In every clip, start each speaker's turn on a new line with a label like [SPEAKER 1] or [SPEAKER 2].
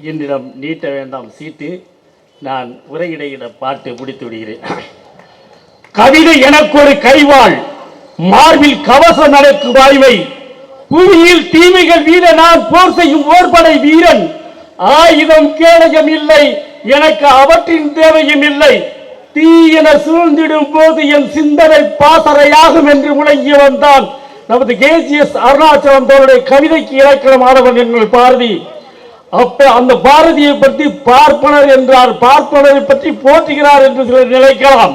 [SPEAKER 1] என்னிடம் நீட்ட வேண்டாம் சீட்டு நான் உரையிடையிட பாட்டு முடித்து விடுகிறேன். கவிதை எனக்கு ஒரு கைவாள் மார்பில் கவசம் நடக்கும் வாய்மை புவியில் தீமைகள் வீர நான் போர் செய்யும் ஓர்படை வீரன் ஆயுதம் கேடயம் இல்லை எனக்கு அவற்றின் தேவையும் இல்லை தீயென சூழ்ந்திடும் போது என் சிந்தனை பாசறையாகும் என்று முழங்கி வந்தான் நமது கேசிஎஸ் அருணாச்சலம் தோருடைய கவிதைக்கு இலக்கணமானவன் எங்கள் பாரதி. அப்ப அந்த பாரதியை பற்றி பார்ப்பனர் என்றார். பார்ப்பனரை பற்றி போற்றுகிறார் என்று சிலர் நினைக்கலாம்.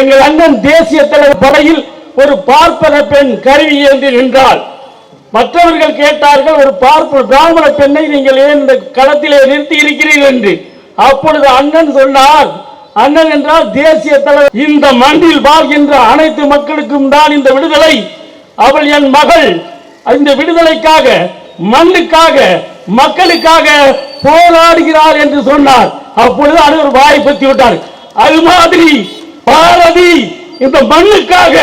[SPEAKER 1] எங்கள் அண்ணன் தேசிய தலைவர் படையில் ஒரு பார்ப்பன பெண் கருவி ஏந்தி நின்றாள். மற்றவர்கள் கேட்டார்கள் ஒரு பார்ப்பன பிராமண பெண்ணை நீங்கள் ஏன் இந்த களத்திலே நிறுத்தி இருக்கிறீர்கள்? என்று. அப்பொழுது அண்ணன் சொன்னார் அண்ணன் என்றால் தேசிய தலைவர். இந்த மண்ணில் வாழ்கின்ற அனைத்து மக்களுக்கும் தான் இந்த விடுதலை. அவள் என் மகள். இந்த விடுதலைக்காக மண்ணுக்காக மக்களுக்காக போராடுகிறார் என்று சொன்னார். அப்பொழுது அனைவர் வாய் பத்தி விட்டார். அது மாதிரி பாரதி இந்த மண்ணுக்காக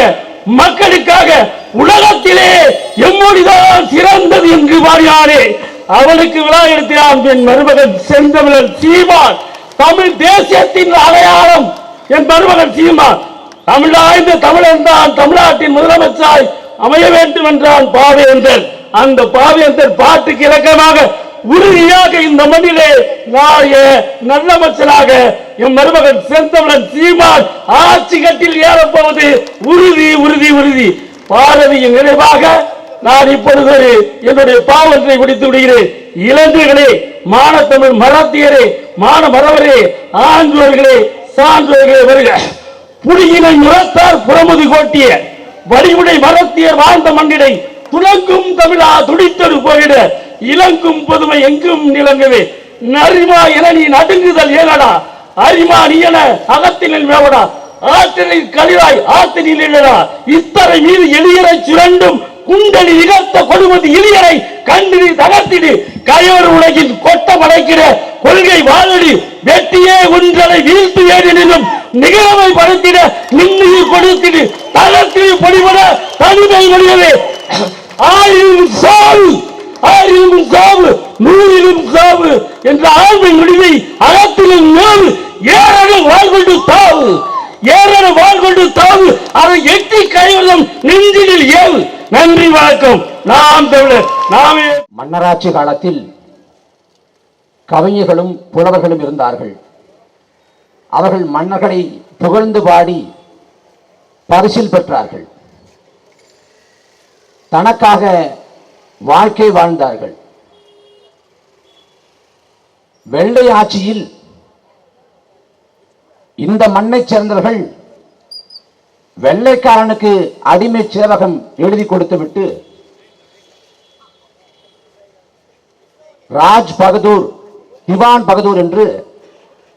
[SPEAKER 1] மக்களுக்காக உலகத்திலே எம்மொழிதான் சிறந்தது என்று பாடினாரே அவளுக்கு விழா எடுத்தான் என் மருமகன் செந்தமிழன் சீமான். தமிழ் தேசியத்தின் அடையாளம் என் மருமகன் சீமான். தமிழாய்ந்த தமிழன் தான் தமிழ்நாட்டின் முதலமைச்சராய் அமைய வேண்டும் என்றான் பாவேந்தன். அந்த பாவேந்தன் பாட்டுக்கு இலக்கமாக உறுதியாக இந்த மண்ணிலே நாளைய நல்லமைச்சராக என் மருமகன் செந்தமிழன் சீமான் ஆட்சி கட்டில் ஏறப்போவது உறுதி உறுதி உறுதி. பாரதியின் நினைவாக நான் இப்பொழுது என்னுடைய பாவத்தை முடித்து விடுகிறேன். இளைஞர்களே மானத்தமிழ் மராத்தியரே மான மரவரே ஆண்டோர்களே சான்றோர்களே வருக. புலியினை முரத்தார் புறமுது கோட்டிய வடிவுடை மரத்தியர் வாழ்ந்த மண்ணிடை துலங்கும் தமிழா துடித்தொரு போயிட. இலங்கும் புதுமை எங்கும் நிலங்கவே. நரிமா என நீ நடுங்குதல் ஏனடா. அரிமா நீ என அகத்தினில் மேவடா. ஆற்றினில் களிராய் ஆற்றினில் இல்லடா. இத்தரை மீது எளியரை சுரண்டும். குண்டலி நிகழ்த்த கொடுமதி இளியரை கண்டினி தகர்த்திடு. கயோர் உலகில் கொட்ட மடைக்கிற கொள்கை வாழடி. வெட்டியே ஒன்றரை வீழ்த்து ஏறினும் நிகழவை படுத்திட நின்னையில் கொடுத்திடு. தளத்தில் பொடிபட தனிமை வழியவே ஆயிரம் சாவு ஆயிரம் சாவு நூறிலும் சாவு என்ற ஆண்மை முடிவை அகத்திலும் மேல் ஏழரை வாழ்கொண்டு தாவு. ஏழரை வாழ்கொண்டு தாவு. அதை எட்டி கைவதம் நெஞ்சினில் ஏவு. நன்றி வணக்கம். நாம் தமிழர். நாமே
[SPEAKER 2] மன்னராட்சி காலத்தில் கவிஞர்களும் புலவர்களும் இருந்தார்கள். அவர்கள் மன்னர்களை புகழ்ந்து பாடி பரிசில் பெற்றார்கள். தனக்காக வாழ்க்கை வாழ்ந்தார்கள். வெள்ளை ஆட்சியில் இந்த மண்ணைச் சேர்ந்தவர்கள் வெள்ளைக்காரனுக்கு அடிமை சேவகம் எழுதி கொடுத்துவிட்டு ராஜ் பகதூர் திவான் பகதூர் என்று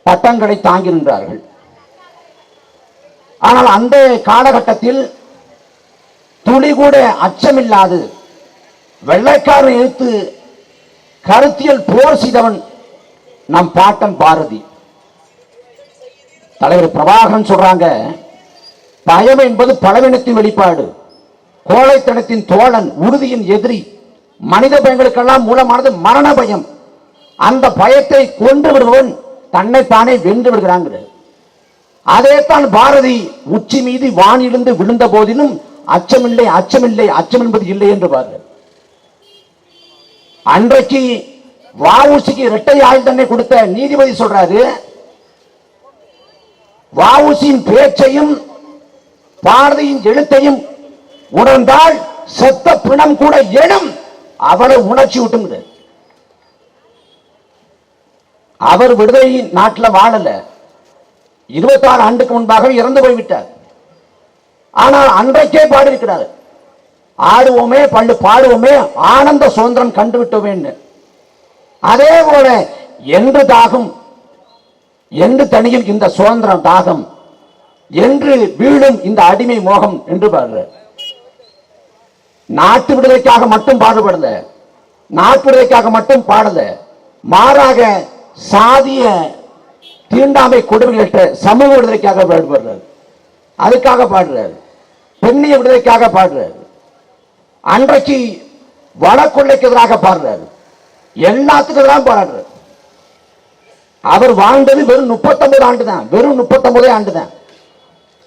[SPEAKER 2] பட்டங்களை தாங்கி நின்றார்கள். ஆனால் அந்த காலகட்டத்தில் துளி கூட அச்சமில்லாது. வெள்ளைக்காரன் எழுத்து கருத்தியல் போர் செய்தவன் நம் பாட்டன் பாரதி. தலைவர் பிரபாகரன் சொல்றாங்க பயம் என்பது பலவீனத்தின் வெளிப்பாடு. கோழைத்தனத்தின் தோழன் உறுதியின் எதிரி. மனித பயங்களுக்கெல்லாம் மூலமானது மரண பயம். அந்த பயத்தை கொண்டு விடுபவன் தன்னைத்தானே வென்று விடுகிறாங்க அதே தான் பாரதி உச்சி மீது வானிலிருந்து விழுந்த போதிலும் அச்சமில்லை அச்சமில்லை அச்சம் என்பது இல்லை என்று பாருங்கள். அன்றைக்கு வாவுசிக்கு இரட்டை ஆயுள் தண்டனை கொடுத்த நீதிபதி சொல்றாரு வாவுசியின் பேச்சையும் பாரதியின் எழுத்தையும் உணர்ந்தால் செத்த பிணம் கூட எழும். அவளை உணர்ச்சி விட்டுங்குது அவர் விடுதலை நாட்டில் வாழல. இருபத்தாறு ஆண்டுக்கு முன்பாக இறந்து போய்விட்டார். ஆனால் அன்றைக்கே பாடியிருக்கிறார். ஆடுவோமே பள்ளு பாடுவோமே ஆனந்த சுதந்திரம் கண்டு விட்டோமேன்னு அதே போல என்று தாகம் என்று தனியும் இந்த சுதந்திரம் தாகம் என்று வீழும் இந்த அடிமை மோகம் என்று பாடுற. நாட்டு விடுதலைக்காக மட்டும் பாடுபடல. நாட்டு விடுதலைக்காக மட்டும் பாடல. மாறாக சாதிய தீண்டாமை கொடுமைகள்கிட்ட சமூக விடுதலைக்காக பாடுபடுறாரு. அதுக்காக பாடுறாரு. பெண்ணிய விடுதலைக்காக பாடுறாரு. அன்றைக்கு வடக்கொள்ளைக்கு எதிராக பாடுறாரு. எல்லாத்துக்கும் எதிராக பாடுறாரு. அவர் வாழ்ந்தது வெறும் 39 ஆண்டு தான் வெறும் 39 ஆண்டு தான்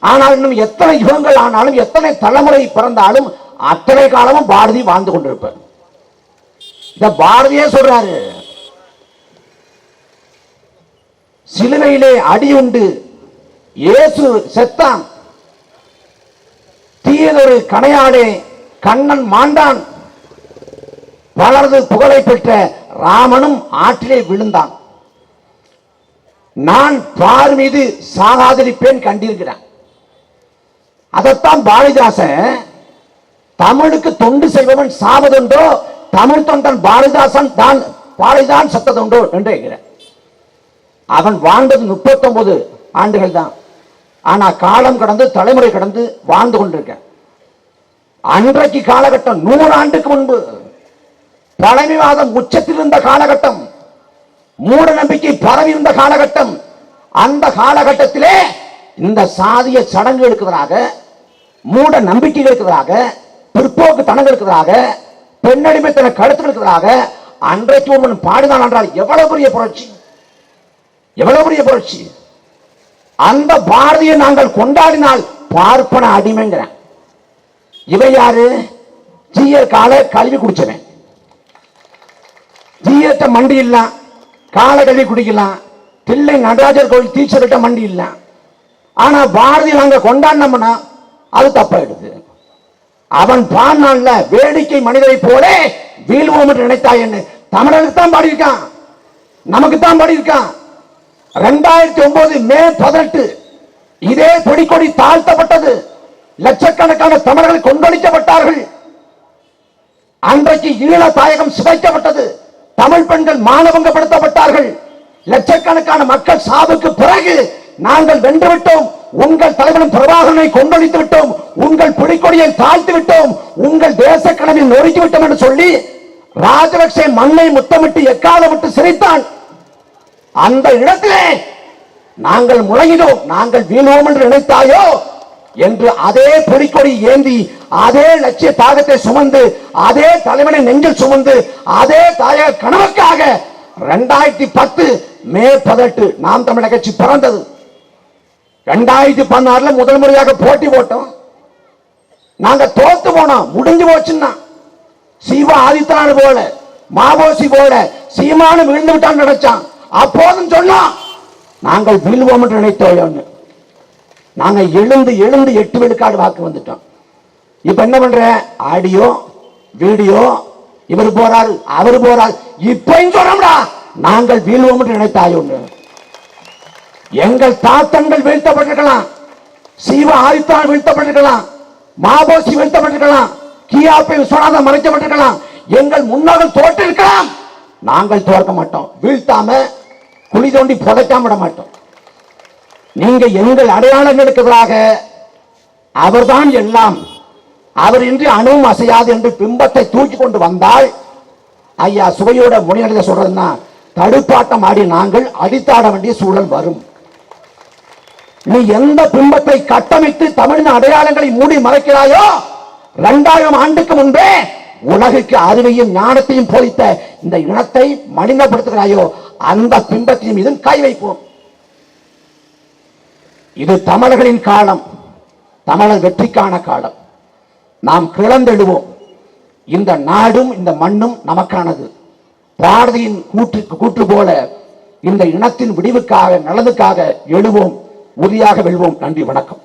[SPEAKER 2] ஆனால் இன்னும் எத்தனை யுகங்கள் ஆனாலும் எத்தனை தலைமுறை பிறந்தாலும் அத்தனை காலமும் பாரதி வாழ்ந்து கொண்டிருப்பார். இந்த பாரதியே சொல்றாரு சிலுவையிலே அடியுண்டு இயேசு செத்தான். தீயதொரு கணையாடே கண்ணன் மாண்டான். வளர்ந்து புகழை பெற்ற ராமனும் ஆற்றிலே விழுந்தான். நான் பார் மீது சாகாதிருப்பேன் கண்டிருக்கிறேன். அதைத்தான் பாரதிதாசன் தமிழுக்கு தொண்டு செய்பவன் சாவதுண்டோ தமிழ் தொண்டன் பாரதிதாசன் தான் பாரதிதான் சத்ததுண்டோ என்று கேட்கிறேன் அவன் வாழ்ந்தது 39 ஆண்டுகள் தான் ஆனால் காலம் கடந்து தலைமுறை கடந்து வாழ்ந்து கொண்டிருக்கேன். அன்றைக்கு காலகட்டம் நூறு ஆண்டுக்கு முன்பு. பழமைவாதம் உச்சத்தில் இருந்த காலகட்டம். மூட நம்பிக்கை பரவி இருந்த காலகட்டம். அந்த காலகட்டத்திலே இந்த சாதிய சடங்குகளுக்கு எதிராக மூட நம்பிக்கைகளுக்கு எதிராக பிற்போக்கு தனங்களுக்கு எதிராக பெண்ணடிமைத்தன கருத்துக்களுக்கு எதிராக அன்றைக்கு ஒருவன் பாடினான் என்றால் எவ்வளவு பெரிய புரட்சி? எவ்வளவு பெரிய புரட்சி? அந்த பாரதியை நாங்கள் கொண்டாடினால் பார்ப்பன அடிமைங்கிறேன். இவை யாரு? ஜிஎல் கால கல்வி குடிச்சவன். ஜிஎட்ட மண்டி இல்லாம் கால கல்வி குடிக்கலாம். தில்லை நடராஜர் கோயில் டீச்சர்கிட்ட மண்டி இல்ல. ஆனா பாரதி நாங்க கொண்டாடினோம்னா அது தப்பாயிடுது. அவன் பாடினான்ல வேடிக்கை மனிதரை போல வீழ்வோம் என்று நினைத்தாய் என்ன? தமிழனுக்கு தான் பாடியிருக்கான். நமக்கு தான் பாடியிருக்கான். ரெண்டாயிரத்தி ஒன்பது மே பதினெட்டு இதே பொடிக்கொடி தாழ்த்தப்பட்டது. லட்சக்கணக்கான தமிழர்கள் கொந்தளிக்கப்பட்டார்கள். அன்றைக்கு ஈழ தாயகம் சிதைக்கப்பட்டது. தமிழ் பெண்கள் மானபங்கப்படுத்தப்பட்டார்கள். லட்சக்கணக்கான மக்கள் சாவுக்கு பிறகு நாங்கள் வென்று விட்டோம் உங்கள் தலைவனும் பிரபாகரனை கொண்டொழித்து விட்டோம். உங்கள் புலிக்கொடியை தாழ்த்து விட்டோம். உங்கள் தேச கனவில் நொறுக்கி விட்டோம் என்று சொல்லி ராஜபக்சே மண்ணை முத்தமிட்டு எக்காலம் விட்டு சிரித்தான். அந்த இடத்திலே நாங்கள் முழங்கினோம் நாங்கள் வீணோம் என்று நினைத்தாயோ? என்று அதே பொறிக்கொடி ஏந்தி அதே லட்சிய தாகத்தை சுமந்து அதே தலைவனை நெஞ்சில் சுமந்து அதே தாய கனவுக்காக ரெண்டாயிரத்தி பத்து மே பதினெட்டு நாம் தமிழக கட்சி பிறந்தது. ரெண்டாயிரத்தி பதினாறுல முதல் முறையாக போட்டி போட்டோம். நாங்க தோத்து போனோம் முடிஞ்சு போச்சுன்னா. சிவா ஆதித்தனார் போல மாவோசி போல சீமானு விழுந்து விட்டான் நினைச்சான். அப்போதும் சொன்னோம் நாங்கள் வீழ்வோம் என்று நினைத்தோம் நாங்க எழுந்து எழுந்து எட்டு விழுக்காடு வாக்கு வந்துட்டோம். இப்ப என்ன பண்ற? ஆடியோ வீடியோ இவர் போறாரு அவர் போறாரு. இப்பயும் சொல்றோம்டா நாங்கள் வீழ்வோம் என்று நினைத்தாயோன்னு எங்கள் தாத்தங்கள் வீழ்த்தப்பட்டிருக்கலாம். சீவ ஆதித்தான் வீழ்த்தப்பட்டிருக்கலாம். மாபோசி வீழ்த்தப்பட்டிருக்கலாம். கியாப்பை விஸ்வநாதன் மறைக்கப்பட்டிருக்கலாம். எங்கள் முன்னோர்கள் தோற்றிருக்கலாம். நாங்கள் தோற்க மாட்டோம். வீழ்த்தாம குழி தோண்டி புதைக்காம விட மாட்டோம். நீங்க எங்கள் அடையாளங்களுக்கு எதிராக அவர்தான் எல்லாம். அவர் இன்றி அணுவும் அசையாது என்று பிம்பத்தை தூக்கி கொண்டு வந்தால் ஐயா சுவையோட முனையடைத சொல்றதுன்னா தடுப்பாட்டம் ஆடி நாங்கள் அடித்தாட வேண்டிய சூழல் வரும். நீ எந்த பிம்பத்தை கட்டமைத்து தமிழின் அடையாளங்களை மூடி மறைக்கிறாயோ இரண்டாயிரம் ஆண்டுக்கு முன்பே உலகுக்கு அறிவையும் ஞானத்தையும் போதித்த இந்த இனத்தை மனிதப்படுத்துகிறாயோ அந்த பிம்பத்தின் மீதும் கை வைப்போம். இது தமிழர்களின் காலம். தமிழர் வெற்றிக்கான காலம். நாம் கிளந்தெழுவோம் இந்த நாடும் இந்த மண்ணும் நமக்கானது. பாரதியின் கூற்று கூற்று போல இந்த இனத்தின் விடிவுக்காக நலனுக்காக எழுவோம். உறுதியாக வெல்வோம். நன்றி வணக்கம்.